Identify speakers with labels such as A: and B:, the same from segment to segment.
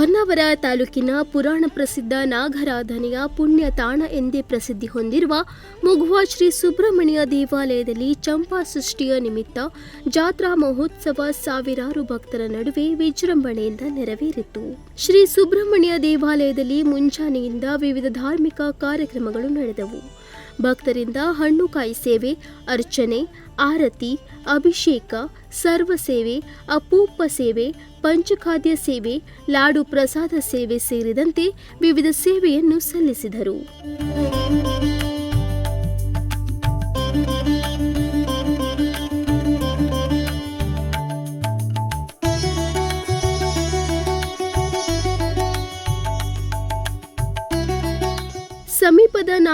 A: ಹೊನ್ನಾವರ ತಾಲೂಕಿನ ಪುರಾಣ ಪ್ರಸಿದ್ಧ ನಾಗರಾಧನೆಯ ಪುಣ್ಯ ತಾಣ ಎಂದೇ ಪ್ರಸಿದ್ಧಿ ಹೊಂದಿರುವ ಮುಗುವ ಶ್ರೀ ಸುಬ್ರಹ್ಮಣ್ಯ ದೇವಾಲಯದಲ್ಲಿ ಚಂಪಾ ಸೃಷ್ಟಿಯ ನಿಮಿತ್ತ ಜಾತ್ರಾ ಮಹೋತ್ಸವ ಸಾವಿರಾರು ಭಕ್ತರ ನಡುವೆ ವಿಜೃಂಭಣೆಯಿಂದ ನೆರವೇರಿತು. ಶ್ರೀ ಸುಬ್ರಹ್ಮಣ್ಯ ದೇವಾಲಯದಲ್ಲಿ ಮುಂಜಾನೆಯಿಂದ ವಿವಿಧ ಧಾರ್ಮಿಕ ಕಾರ್ಯಕ್ರಮಗಳು ನಡೆದವು. ಭಕ್ತರಿಂದ ಹಣ್ಣುಕಾಯಿ ಸೇವೆ, ಅರ್ಚನೆ, ಆರತಿ, ಅಭಿಷೇಕ, ಸರ್ವ ಸೇವೆ, ಅಪೂಪ ಸೇವೆ ಪಂಚಖಾದ್ಯ ಸೇವೆ ಲಾಡು ಪ್ರಸಾದ ಸೇವೆ ಸೇರಿದಂತೆ ವಿವಿಧ ಸೇವೆಯನ್ನು ಸಲ್ಲಿಸಿದರು.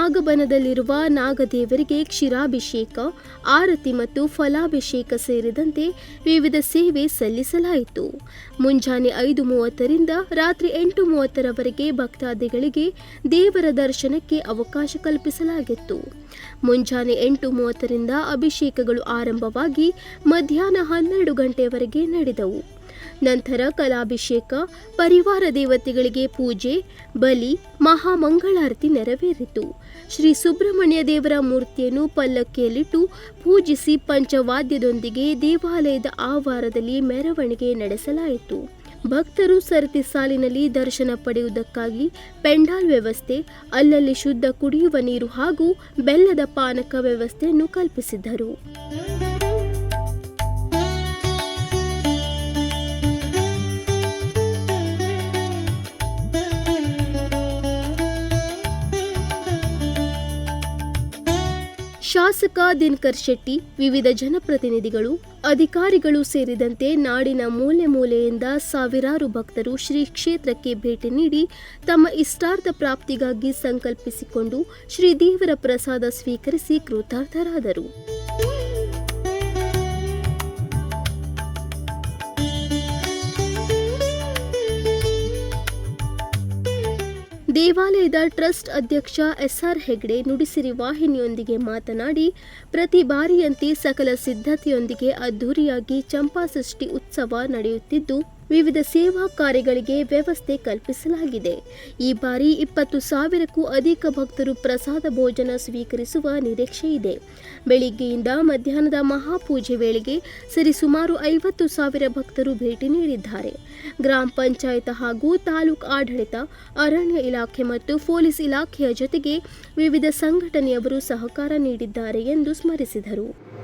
A: ನಾಗಬನದಲ್ಲಿರುವ ನಾಗದೇವರಿಗೆ ಕ್ಷೀರಾಭಿಷೇಕ, ಆರತಿ ಮತ್ತು ಫಲಾಭಿಷೇಕ ಸೇರಿದಂತೆ ವಿವಿಧ ಸೇವೆ ಸಲ್ಲಿಸಲಾಯಿತು. ಮುಂಜಾನೆ ಐದು ಮೂವತ್ತರಿಂದ ರಾತ್ರಿ ಎಂಟು ಮೂವತ್ತರವರೆಗೆ ಭಕ್ತಾದಿಗಳಿಗೆ ದೇವರ ದರ್ಶನಕ್ಕೆ ಅವಕಾಶ ಕಲ್ಪಿಸಲಾಗಿತ್ತು. ಮುಂಜಾನೆ ಎಂಟು ಮೂವತ್ತರಿಂದ ಅಭಿಷೇಕಗಳು ಆರಂಭವಾಗಿ ಮಧ್ಯಾಹ್ನ ಹನ್ನೆರಡು ಗಂಟೆಯವರೆಗೆ ನಡೆದವು. ನಂತರ ಕಲಾಭಿಷೇಕ, ಪರಿವಾರ ದೇವತೆಗಳಿಗೆ ಪೂಜೆ, ಬಲಿ, ಮಹಾಮಂಗಳಾರತಿ ನೆರವೇರಿತು. ಶ್ರೀ ಸುಬ್ರಹ್ಮಣ್ಯ ದೇವರ ಮೂರ್ತಿಯನ್ನು ಪಲ್ಲಕ್ಕಿಯಲ್ಲಿಟ್ಟು ಪೂಜಿಸಿ ಪಂಚವಾದ್ಯದೊಂದಿಗೆ ದೇವಾಲಯದ ಆವಾರದಲ್ಲಿ ಮೆರವಣಿಗೆ ನಡೆಸಲಾಯಿತು. ಭಕ್ತರು ಸರತಿ ಸಾಲಿನಲ್ಲಿ ದರ್ಶನ ಪಡೆಯುವುದಕ್ಕಾಗಿ ಪೆಂಡಾಲ್ ವ್ಯವಸ್ಥೆ, ಅಲ್ಲಲ್ಲಿ ಶುದ್ಧ ಕುಡಿಯುವ ನೀರು ಹಾಗೂ ಬೆಲ್ಲದ ಪಾನಕ ವ್ಯವಸ್ಥೆಯನ್ನು ಕಲ್ಪಿಸಿದ್ದರು. ಶಾಸಕ ದಿನಕರ್ ಶೆಟ್ಟಿ, ವಿವಿಧ ಜನಪ್ರತಿನಿಧಿಗಳು, ಅಧಿಕಾರಿಗಳು ಸೇರಿದಂತೆ ನಾಡಿನ ಮೂಲೆ ಮೂಲೆಯಿಂದ ಸಾವಿರಾರು ಭಕ್ತರು ಶ್ರೀ ಕ್ಷೇತ್ರಕ್ಕೆ ಭೇಟಿ ನೀಡಿ ತಮ್ಮ ಇಷ್ಟಾರ್ಥ ಪ್ರಾಪ್ತಿಗಾಗಿ ಸಂಕಲ್ಪಿಸಿಕೊಂಡು ಶ್ರೀ ದೇವರ ಪ್ರಸಾದ ಸ್ವೀಕರಿಸಿ ಕೃತಾರ್ಥರಾದರು. ದೇವಾಲಯದ ಟ್ರಸ್ಟ್ ಅಧ್ಯಕ್ಷ ಎಸ್ಆರ್ ಹೆಗ್ಡೆ ನುಡಿಸಿರಿ ವಾಹಿನಿಯೊಂದಿಗೆ ಮಾತನಾಡಿ, ಪ್ರತಿ ಬಾರಿಯಂತೆ ಸಕಲ ಸಿದ್ಧತೆಯೊಂದಿಗೆ ಅದ್ಧೂರಿಯಾಗಿ ಚಂಪಾ ಷಷ್ಠಿ ಉತ್ಸವ ನಡೆಯುತ್ತಿದ್ದು ವಿವಿಧ ಸೇವಾ ಕಾರ್ಯಗಳಿಗೆ ವ್ಯವಸ್ಥೆ ಕಲ್ಪಿಸಲಾಗಿದೆ. ಈ ಬಾರಿ ಇಪ್ಪತ್ತು ಸಾವಿರಕ್ಕೂ ಅಧಿಕ ಭಕ್ತರು ಪ್ರಸಾದ ಭೋಜನ ಸ್ವೀಕರಿಸುವ ನಿರೀಕ್ಷೆ ಇದೆ. ಬೆಳಿಗ್ಗೆಯಿಂದ ಮಧ್ಯಾಹ್ನದ ಮಹಾಪೂಜೆ ವೇಳೆಗೆ ಸರಿಸುಮಾರು ಐವತ್ತು ಸಾವಿರ ಭಕ್ತರು ಭೇಟಿ ನೀಡಿದ್ದಾರೆ. ಗ್ರಾಮ ಪಂಚಾಯತ್ ಹಾಗೂ ತಾಲೂಕು ಆಡಳಿತ, ಅರಣ್ಯ ಇಲಾಖೆ ಮತ್ತು ಪೊಲೀಸ್ ಇಲಾಖೆಯ ಜೊತೆಗೆ ವಿವಿಧ ಸಂಘಟನೆಯವರು ಸಹಕಾರ ನೀಡಿದ್ದಾರೆ ಎಂದು ಸ್ಮರಿಸಿದರು.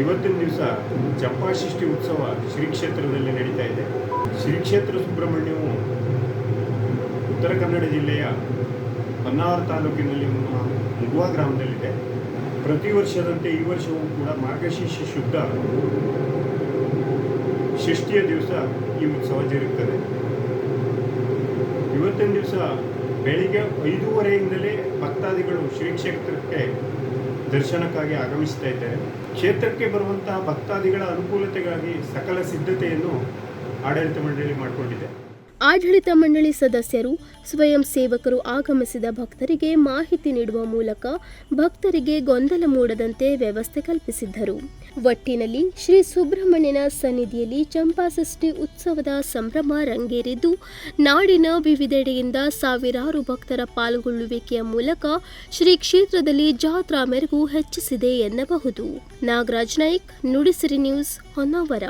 B: ಇವತ್ತಿನ ದಿವಸ ಚಂಪಾಷಷ್ಠಿ ಉತ್ಸವ ಶ್ರೀ ಕ್ಷೇತ್ರದಲ್ಲಿ ನಡೀತಾ ಇದೆ. ಶ್ರೀ ಕ್ಷೇತ್ರ ಸುಬ್ರಹ್ಮಣ್ಯವು ಉತ್ತರ ಕನ್ನಡ ಜಿಲ್ಲೆಯ ಹೊನ್ನಾವರ ತಾಲೂಕಿನಲ್ಲಿ ಮುಗುವಾ ಗ್ರಾಮದಲ್ಲಿದೆ. ಪ್ರತಿ ವರ್ಷದಂತೆ ಈ ವರ್ಷವೂ ಕೂಡ ಮಾರ್ಗಶೀರ್ಷ ಶುದ್ಧ ಷಷ್ಠಿಯ ದಿವಸ ಈ ಉತ್ಸವ ಜರುಗುತ್ತದೆ ಇವತ್ತಿನ ದಿವಸ ಬೆಳಿಗ್ಗೆ ಐದೂವರೆಯಿಂದಲೇ ಭಕ್ತಾದಿಗಳು ಶ್ರೀ ಕ್ಷೇತ್ರಕ್ಕೆ ದರ್ಶನಕ್ಕಾಗಿ ಆಗಮಿಸ್ತಾ ಇದ್ದಾರೆ. ಕ್ಷೇತ್ರಕ್ಕೆ ಬರುವಂತಹ ಭಕ್ತಾದಿಗಳ ಅನುಕೂಲತೆಗಾಗಿ ಸಕಲ ಸಿದ್ಧತೆಯನ್ನು ಆಡಳಿತ ಮಂಡಳಿ ಮಾಡಿಕೊಂಡಿದೆ.
A: ಆಡಳಿತ ಮಂಡಳಿ ಸದಸ್ಯರು, ಸ್ವಯಂ ಸೇವಕರು ಆಗಮಿಸಿದ ಭಕ್ತರಿಗೆ ಮಾಹಿತಿ ನೀಡುವ ಮೂಲಕ ಭಕ್ತರಿಗೆ ಗೊಂದಲ ಮೂಡದಂತೆ ವ್ಯವಸ್ಥೆ ಕಲ್ಪಿಸಿದ್ದರು. ಒಟ್ಟಿನಲ್ಲಿ ಶ್ರೀ ಸುಬ್ರಹ್ಮಣ್ಯನ ಸನ್ನಿಧಿಯಲ್ಲಿ ಚಂಪಾಷಷ್ಠಿ ಉತ್ಸವದ ಸಂಭ್ರಮ ರಂಗೇರಿದ್ದು, ನಾಡಿನ ವಿವಿಧೆಡೆಯಿಂದ ಸಾವಿರಾರು ಭಕ್ತರ ಪಾಲ್ಗೊಳ್ಳುವಿಕೆಯ ಮೂಲಕ ಶ್ರೀ ಕ್ಷೇತ್ರದಲ್ಲಿ ಜಾತ್ರಾ ಮೆರುಗು ಹೆಚ್ಚಿಸಿದೆ ಎನ್ನಬಹುದು. ನಾಗರಾಜ್ ನಾಯ್ಕ್, ನುಡಿಸಿರಿ ನ್ಯೂಸ್ ಹೊನ್ನಾವರ.